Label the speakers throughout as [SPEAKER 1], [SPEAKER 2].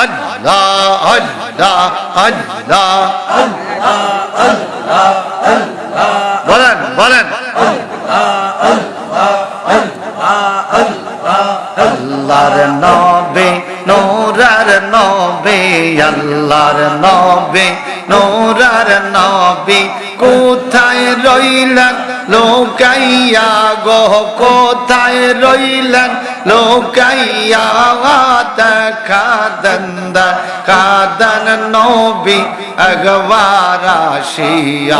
[SPEAKER 1] আল্লাহ আল্লাহ আল্লাহ বলেন বলেন। আল্লাহর নবে, নোরার নবে, আল্লাহর নবে, নোরার নবে। কোথায় রইলেন? লোকাইয়া গো, কোথায় রইলেন? লোকাইয়া দেখা দন্দ, কাদন নবী অগবার আসিয়া।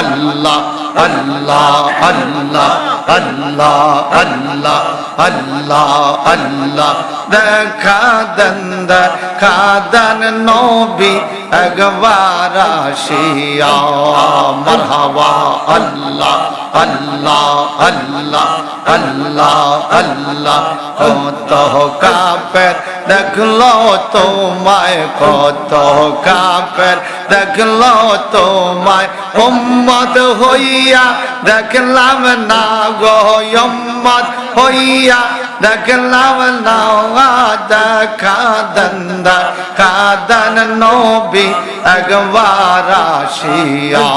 [SPEAKER 1] আল্লাহ আল্লাহ আল্লাহ আল্লাহ আল্লাহ আল্লাহ আল্লাহ। দেখা দন্দ, কাদন নবী অগবার আসিয়া মরহাবা আল্লাহ। আল্লাহ আল্লাহ আল্লাহ আল্লাহ কত কাপের দেখল তোমায় কত কাপের দেখল তোমায় উম্মত হইয়া দেখলাম না গো উম্মত হইয়া দেখলাম না দেখা দন্দ কাদন নবী একবার আসিয়া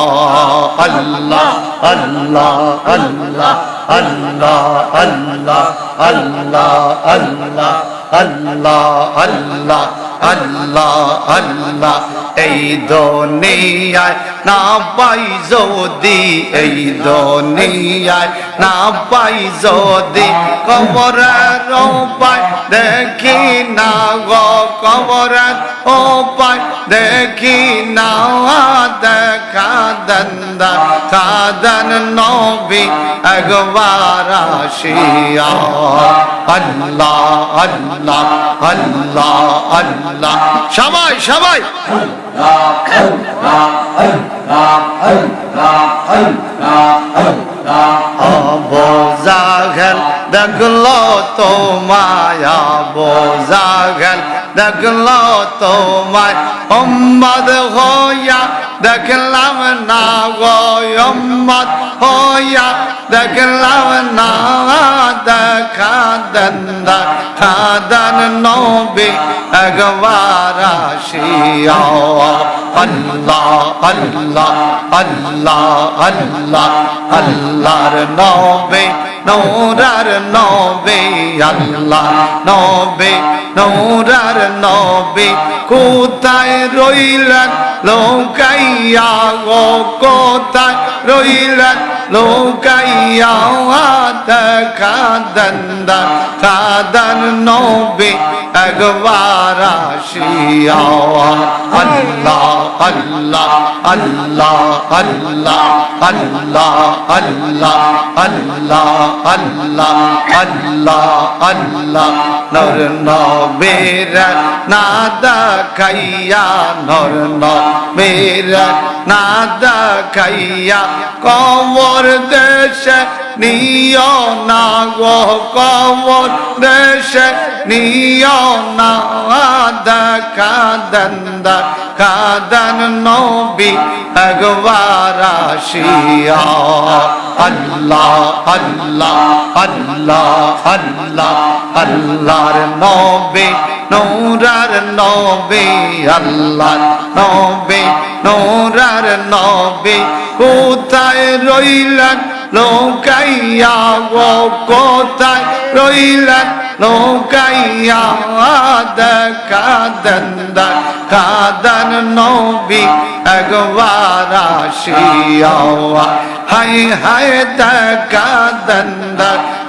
[SPEAKER 1] আল্লাহ আল্লাহ আল্লাহ আল্লাহ আল্লাহ আল্লাহ আল্লাহ আল্লাহ আল্লাহ আল্লাহ আল্লাহ এই দুনিয়ায় না পাই যদি এই দুনিয়ায় না পাই যদি কবরের পায় দেখি না গো কবরের ও পায় দেখি না দেখা দন্দা। কাদন নবী একবার আসিয়া। আল্লাহ আল্লাহ আল্লাহ আল্লাহ। সবাই সবাই। বোঝাগল দেখল তো মায়া বোঝাগল দেখল তো মায়। উম্মদ হইয়া দেখলাম না গো উম্মদ হইয়া দেখলাম না দেখা দন্দ খাদন নবী একবার আসিয়া আল্লাহ আল্লাহ আল্লাহ আল্লাহ, আল্লাহর নবে, নৌরার নবে, আল্লাহ, নবে, নৌরার নবে, কোথায় রইলেন? লোকাইয়া গো, কোথায় রইলেন? লোকাইয়া দেখা দন্দ কাদন নবে একবার আসিয়া আল্লাহ আল্লাহ আল্লাহ আল্লাহ আল্লাহ আল্লাহ আল্লাহ আল্লাহ আল্লাহ আল্লাহ নর নবের নাদা খাইয়া নর নবের নাদা খাইয়া কবর দেশে নিয় না গো কবর। দেশে নিয় না দেখা দন্দ কাদন নবী একবার আসিয়া। আল্লাহ আল্লাহ আল্লাহ আল্লাহ, আল্লাহর নবে, নৌরার নবে আল্লাহ নবে, নৌরার নবে কোথায় রইলেন লোকাইয়া গো, কোথায় রইলেন লোকাইয়া দেখা দন্দ। কাদন নবী একবার আসিয়া হাই হাই দন্দ।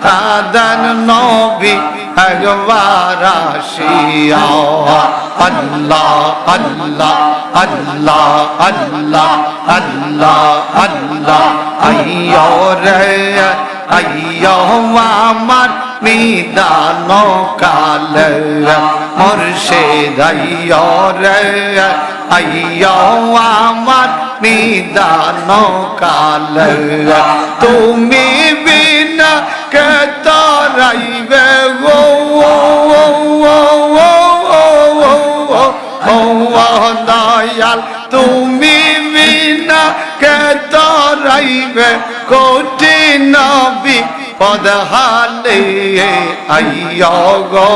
[SPEAKER 1] কাদন নবী একবার আসিয়া আল্লাহ আল্লাহ আল্লাহ আল্লাহ আল্লাহ আল্লাহ আইয়ো রে আইয়ো আমার নিদান কাল মুর্শিদ আইয়ো রে আইয়ো আমার নিদান কাল তুমি দয়াল তুমি বিনা কে তরাইবে কোটি নবী পদহালে। আইয় গো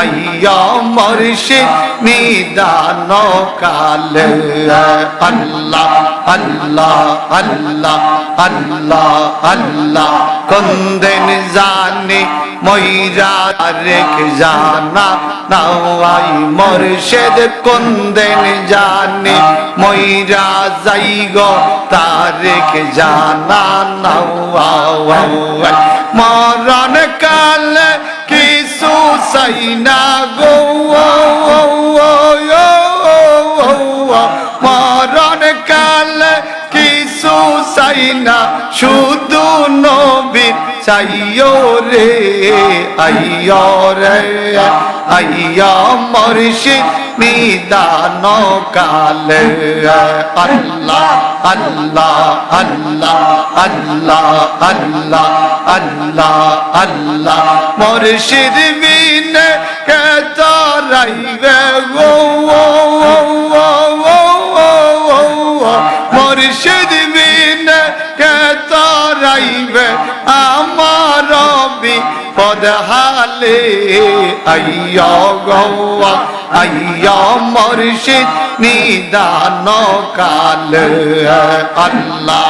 [SPEAKER 1] আইয়া মর্শিদ নিদান কালে আল্লাহ আল্লাহ আল্লাহ আল্লাহ আল্লাহ কন্দেন জানি ময়রা রেখ জানা, নাওয়াই মর্শেদ কন্দেন জানি? ময়রা যাই গো তারেক জানা, নাওয়াই। মরণ কালে কিছু সাই না গো মরণ কালে কিছু শুধু নবীর চাইও রে, আইয় রে, আইয় মর্শিদ নিদান কালে। আল্লাহ আল্লাহ আল্লাহ আল্লাহ আল্লাহ আল্লাহ আল্লাহ। মর্শিদ বিনে কে তরাইবে গো মর্শিদ বিনে কে তরাইবে আমার রবি পদহালে আইয় গৌয়া, আইয় মর্শিদ, নিদান কাল। আল্লাহ,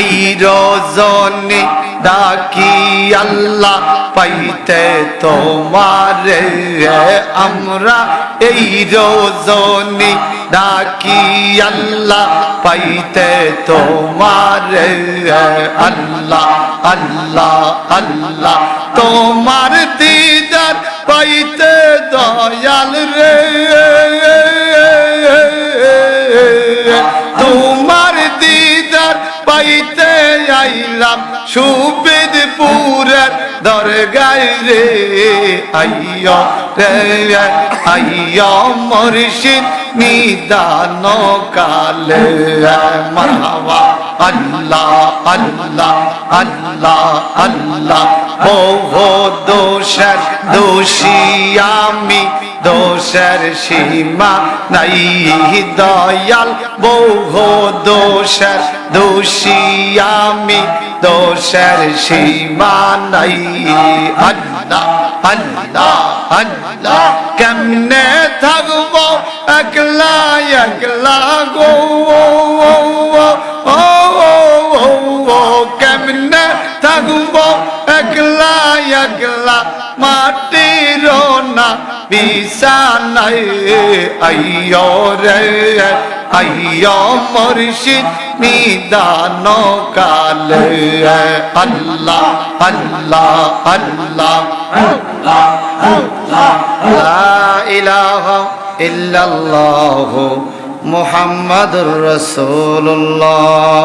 [SPEAKER 1] এই রজনী ডাকি আল্লাহ পাইতে তোমারে। আমরা এই রজনী ডাকি আল্লাহ, পাইতে তোমারে আল্লাহ আল্লাহ আল্লাহ। তোমার দিদার পাইতে দয়াল রে। তোমার দিদার পাইতে আইলাম সুবেদপুরের দরগায় রে। আইয় রে, আইয় মর্শিদ নিদান কালে মারহাবা। আল্লাহ আল্লাহ আল্লাহ আল্লাহ। বহু দোষের দোষী আমি, দোষের সীমা নাই। দয়াল, বহু দোষের দোষী দোষের সীমা নাই। আল্লাহ আল্লাহ আল্লাহ, কেমনে থাকব? একলা একলা গো কেমনে থাকব? একলা একলা মাটির না বিছানায় আইয় রে, আইয় মর্শিদ। নিদান কালে আল্লাহ আল্লাহ আল্লাহ লা ইলাহা ইল্লাল্লাহু মুহাম্মাদুর রাসূলুল্লাহ